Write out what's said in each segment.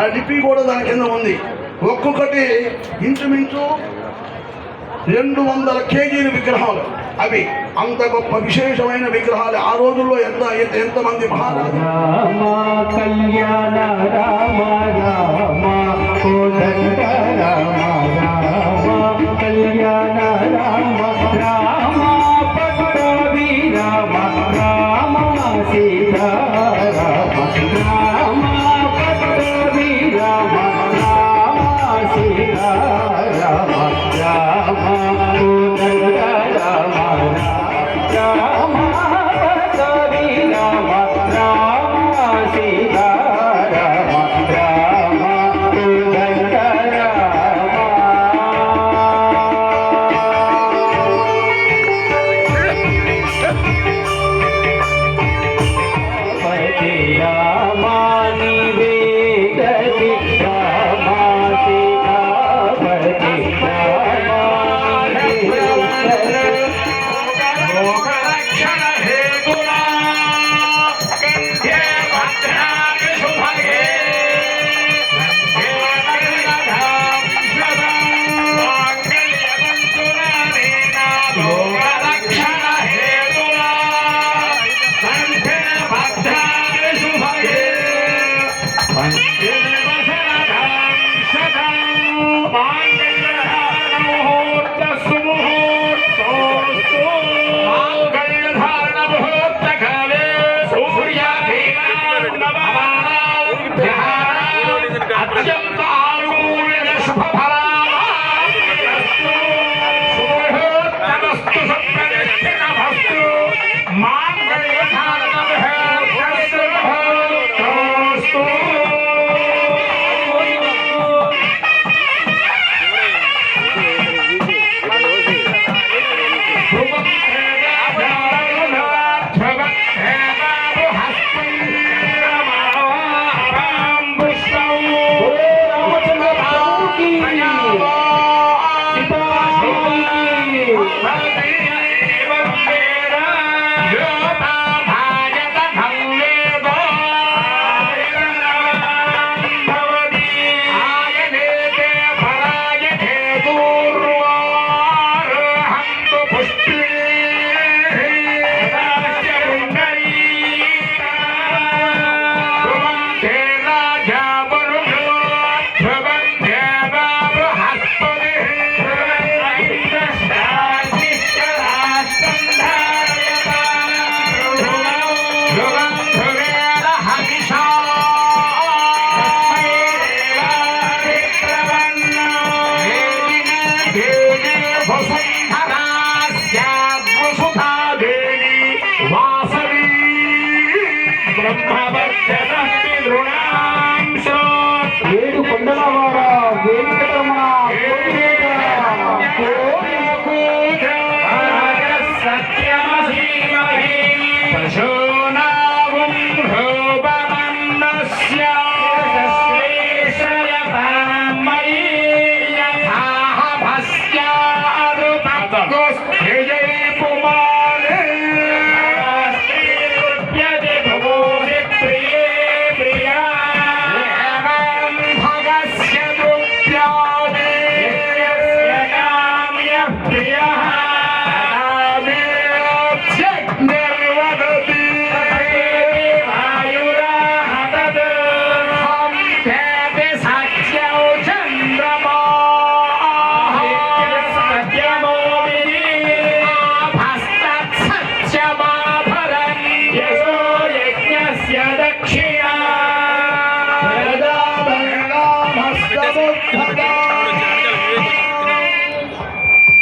ఆ లిపి కూడా దాని కింద ఉంది. ఒక్కొక్కటి ఇంచుమించు రెండు వందల కేజీల విగ్రహాలు. అవి అంత గొప్ప విశేషమైన విగ్రహాలు. ఆ రోజుల్లో ఎంత ఎంతమంది మహారాజు కళ్యాణ రామ రామ.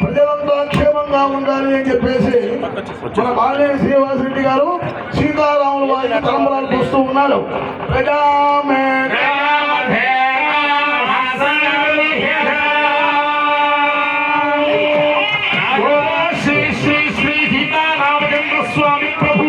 ప్రజలంతా క్షేమంగా ఉండాలి అని చెప్పేసి మన బాలినేని శ్రీనివాసరెడ్డి గారు సీతారాములు వారికి తలంబరాలకు వస్తూ ఉన్నారు. ప్రజామే స్వామి ప్రభు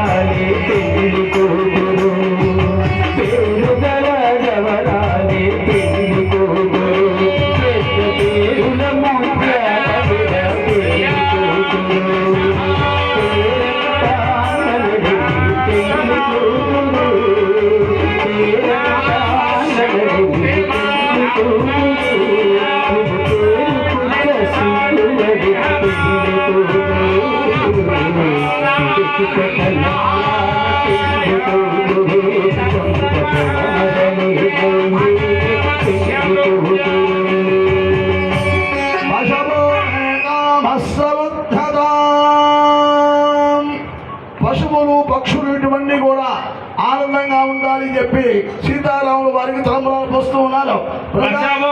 పశువులు పక్షులు ఇటువంటి కూడా ఆనందంగా ఉండాలని చెప్పి సీతారాములు వారికి తలంబరాలు పోస్తూ ఉన్నారు. వశవో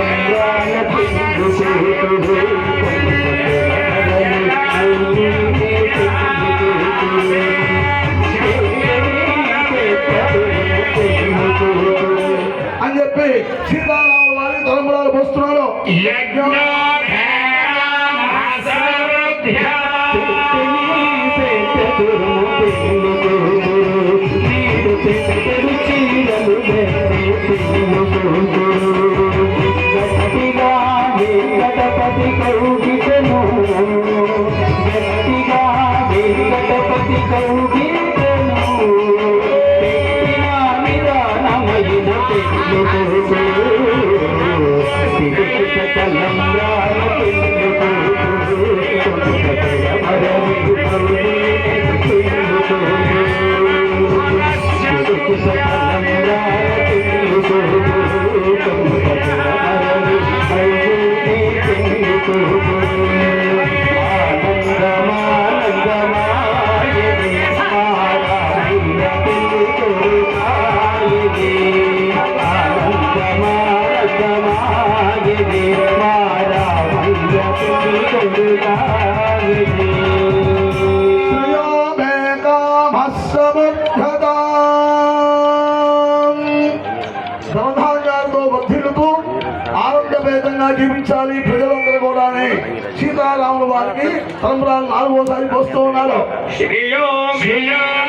అని చెప్పి సీతారాములు వారి తలంబరాలు పోస్తున్నారు. యజ్ఞ! పోస్తూ ఉన్నారు శ్రియో భియో మే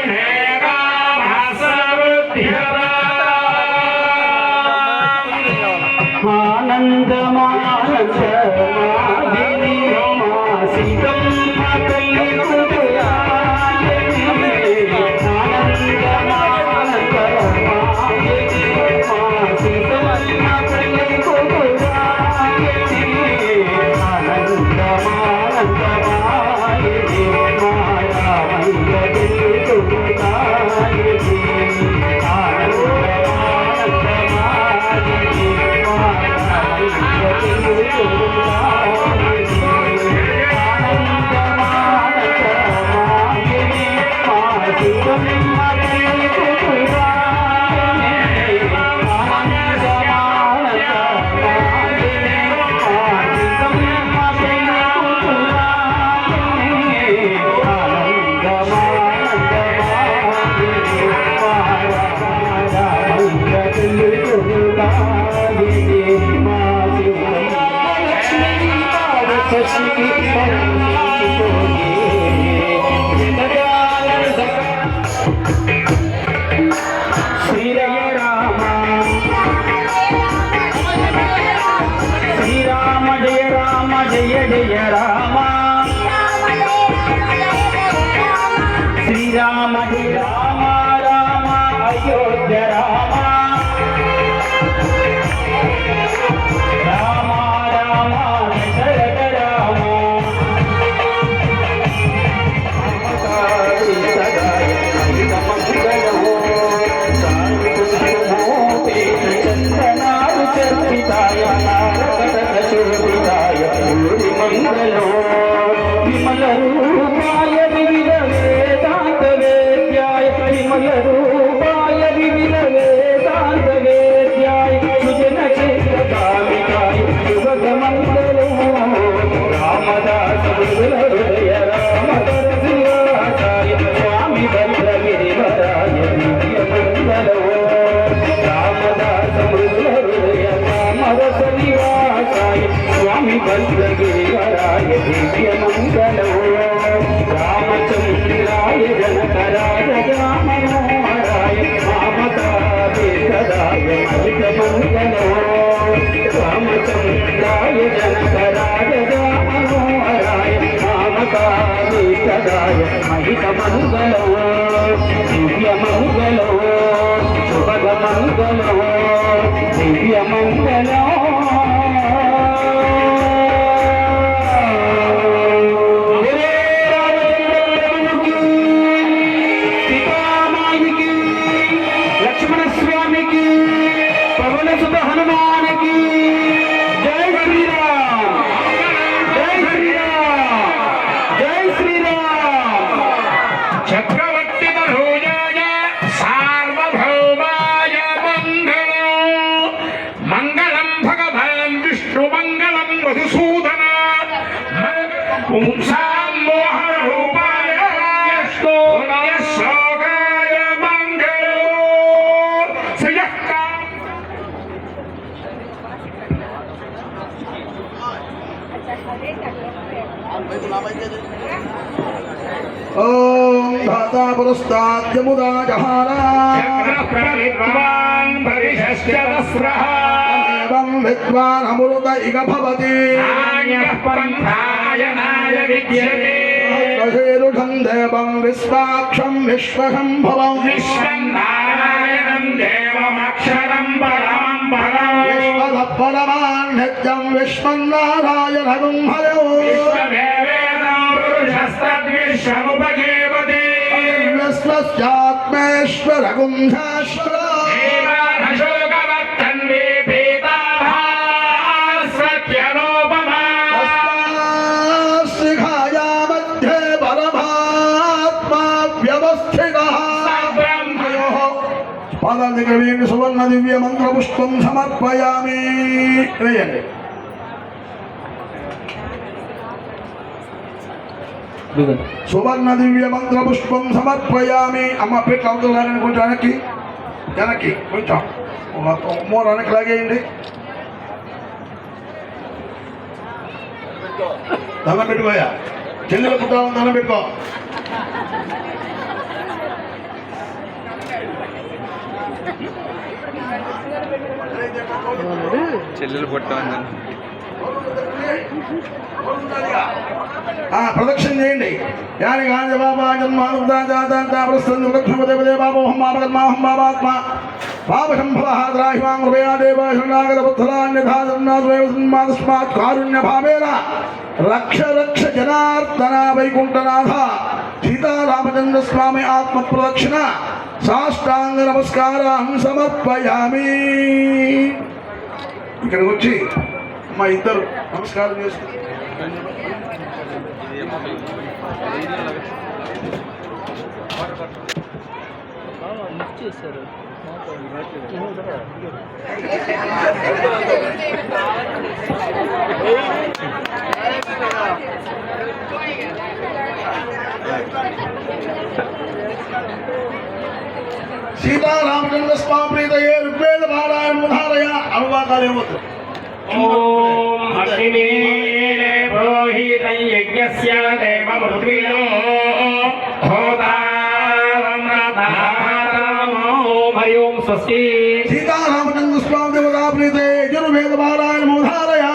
రామచంద్రాయ జనకరాయ రామనోహరాయ మామతాయ మహిత మంగళో దివ్య మంగళో శుభగ మంగళో దివ్య మంగళో পরশুত হনুমান ధాతా పురస్తాద్యముదా జహారా చక్రప్రవిద్వాన్ భవిష్యశ్చ దస్రః ఏవం విద్వాన్ అమృత ఇగ భవతి దశేరుషం దేవం విశ్వాక్షం విశ్వసంభవం విశ్వం నారాయణం దేవమక్షరం పరమం పరం హయో విశ్వదేవేనం పురుషస్తద్విశ్వముపజీవతి విశ్వస్యాత్మేశ్వరగుం శాశ్వర దేవాధశోకవర్తన్వే పీతాభాస్వత్యనోపమా శిఖాయా మధ్యే పరమాత్మా వ్యవస్థిత పాదాల దగ్గర వేయండి సువర్ణ దివ్య మంత్ర పుష్పం సమర్పయామి వేయండి సువర్ణ దివ్య మంత్ర పుష్పం సమర్పయామి. అమ్మ పెట్టి అవుతున్నారని కొంచెం వెనక్కి. వెనక్కి కొంచెం. మూడు వెనక్కి లాగేయండి. దండం పెట్టుకోయా చెల్లెల పుట్టాలని దండం పెట్టుకో. చెల్లెలు పుట్టమని ఆ, ప్రదక్షిణ చేయండి. యాని గాంధీ బాబా జన్మానుదాదాదాప్రస్థంది వృక్షపదే బాబోహం మాపకర్మాహం బాబాత్మ పాపశంభవహాద్రాహిమాం హృదయా దేవ శరణాగత బుద్ధరాన్యధాసన్నాద్వయస్మాతస్మాత్ కారుణ్య భావేన. రక్ష రక్ష జనార్దన వైకుంఠనాథ. సీతారామచంద్ర స్వామి ఆత్మ ప్రదక్షిణ. సాష్టాంగ నమస్కారం సమర్పయామి. ఇక్కడికి వచ్చి మా ఇద్దరు నమస్కారం చేసుకుంటారు సీతారామచంద్ర స్వామి ప్రీతయే ఋగ్వేద పారాయణ ముధారయ అనువాకాలు ఏమవుతుంది ఓం అగ్నిమీరే పురోహితం యజ్ఞస్య రథారామో హరి ఓం స్వస్తి సీతారామచంద్ర స్వామి దేవతా ప్రీతయే యజుర్వేద పారాయణ ముధారయ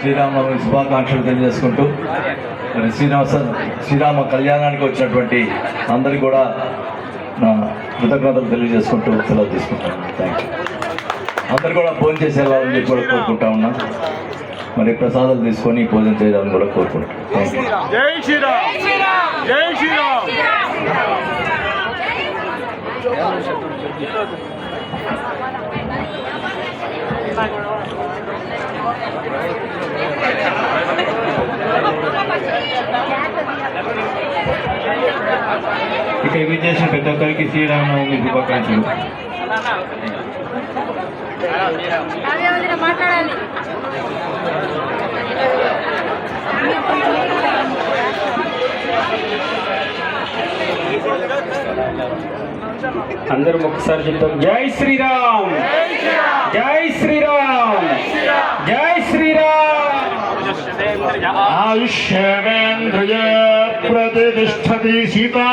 శ్రీరామనవమి శుభాకాంక్షలు తెలియజేసుకుంటూ మరి శ్రీనివాస శ్రీరామ కళ్యాణానికి వచ్చినటువంటి అందరికీ కూడా నా కృతజ్ఞతలు తెలియజేసుకుంటూ సెలవు తీసుకుంటాను థ్యాంక్ యూ అందరు కూడా భోజనం చేసేవాళ్ళని చెప్పి కూడా కోరుకుంటా ఉన్నా. మరి ప్రసాదాలు తీసుకొని భోజనం చేయాలని కూడా కోరుకుంటాం థ్యాంక్ యూ ఇక్కడ విచ్చేసిన ప్రతి ఒక్కరికి శ్రీరామనవమి శుభాకాంక్షలు. అదే మాట్లాడాలి అందరం ఒకసారి చెప్తాం జై శ్రీరామ్! జై శ్రీరామ్! జై శ్రీరామ్! आयुष्य प्रतिष्ठति सीता